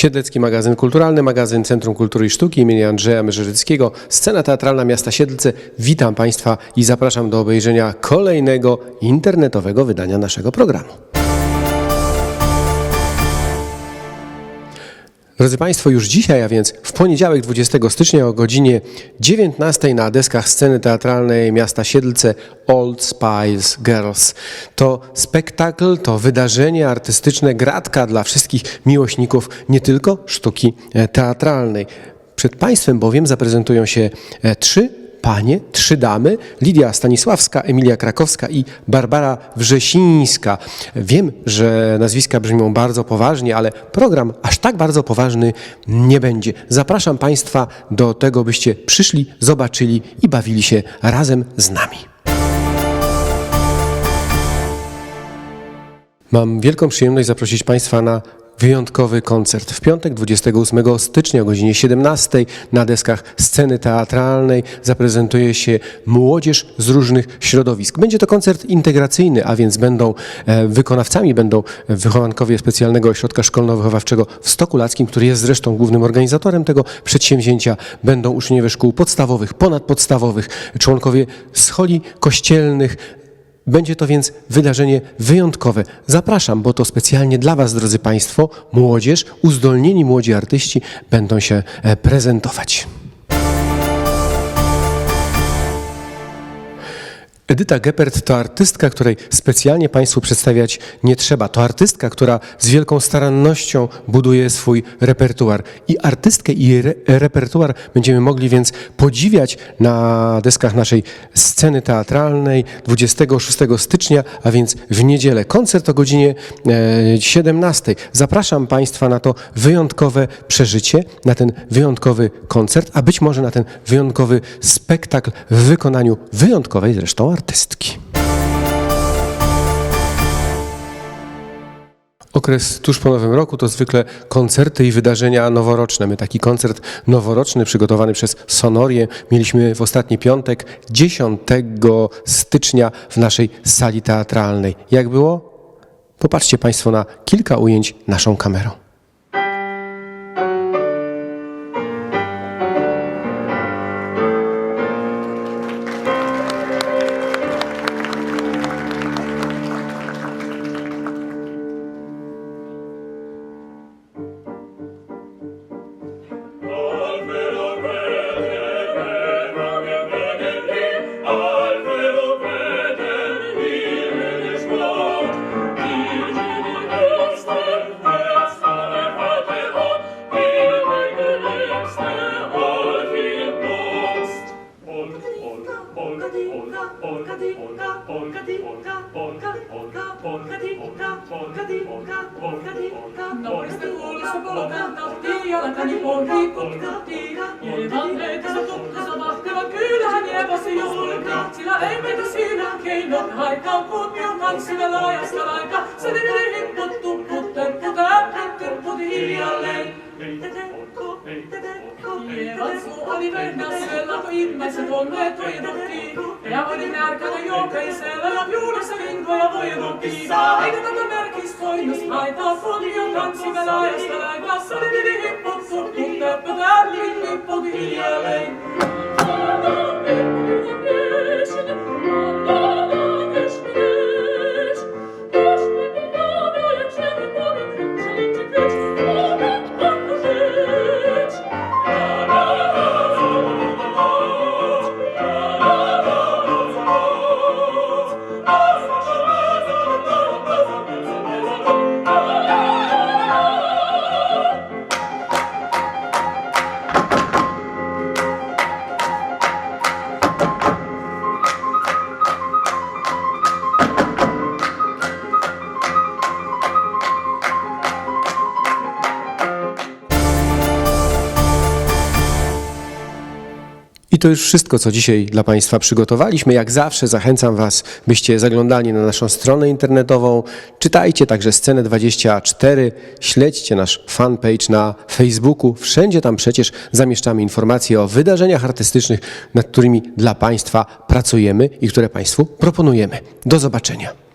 Siedlecki magazyn kulturalny, magazyn Centrum Kultury i Sztuki imienia Andrzeja Mężerzyckiego, scena teatralna miasta Siedlce. Witam Państwa i zapraszam do obejrzenia kolejnego internetowego wydania naszego programu. Drodzy Państwo, już dzisiaj, a więc w poniedziałek 20 stycznia o godzinie 19 na deskach sceny teatralnej miasta Siedlce Old Spice Girls. To spektakl, to wydarzenie artystyczne, gratka dla wszystkich miłośników nie tylko sztuki e, teatralnej. Przed Państwem bowiem zaprezentują się e, trzy panie, trzy damy, Lidia Stanisławska, Emilia Krakowska i Barbara Wrzesińska. Wiem, że nazwiska brzmią bardzo poważnie, ale program aż tak bardzo poważny nie będzie. Zapraszam Państwa do tego, byście przyszli, zobaczyli i bawili się razem z nami. Mam wielką przyjemność zaprosić Państwa na wyjątkowy koncert. W piątek 28 stycznia o godzinie 17 na deskach sceny teatralnej zaprezentuje się młodzież z różnych środowisk. Będzie to koncert integracyjny, a więc będą e, wykonawcami, będą wychowankowie specjalnego ośrodka szkolno-wychowawczego w Stokulackim, który jest zresztą głównym organizatorem tego przedsięwzięcia. Będą uczniowie szkół podstawowych, ponadpodstawowych, członkowie scholi kościelnych, będzie to więc wydarzenie wyjątkowe. Zapraszam, bo to specjalnie dla Was, drodzy Państwo, młodzież, uzdolnieni młodzi artyści będą się e, prezentować. Edyta Geppert to artystka, której specjalnie Państwu przedstawiać nie trzeba. To artystka, która z wielką starannością buduje swój repertuar. I artystkę i re repertuar będziemy mogli więc podziwiać na deskach naszej sceny teatralnej 26 stycznia, a więc w niedzielę. Koncert o godzinie e, 17. Zapraszam Państwa na to wyjątkowe przeżycie, na ten wyjątkowy koncert, a być może na ten wyjątkowy spektakl w wykonaniu wyjątkowej zresztą artystki. Okres tuż po Nowym Roku to zwykle koncerty i wydarzenia noworoczne. My taki koncert noworoczny przygotowany przez Sonorię mieliśmy w ostatni piątek, 10 stycznia w naszej sali teatralnej. Jak było? Popatrzcie Państwo na kilka ujęć naszą kamerą. Noista kuulossa polkan tahti, jalkani polki putkahti. Ilman leitissä tukkansa mahtava, kyllähän jääväsi julki. Sillä ei meitä siinä keinot haittaa, kun jo tanssimme laajasta laika. Se nimi hipput, tupput, temput, äppät, temput hiljalleen. Priamo di merca da ioca in sella la piuna se lingua la voia doppia E che tanto merca istoria spaita fondi io canzi me la esta la glassa le vivi hippo sotto un teppe in hippo di iele Thank you. I to już wszystko, co dzisiaj dla Państwa przygotowaliśmy. Jak zawsze zachęcam Was, byście zaglądali na naszą stronę internetową. Czytajcie także Scenę 24, śledźcie nasz fanpage na Facebooku. Wszędzie tam przecież zamieszczamy informacje o wydarzeniach artystycznych, nad którymi dla Państwa pracujemy i które Państwu proponujemy. Do zobaczenia.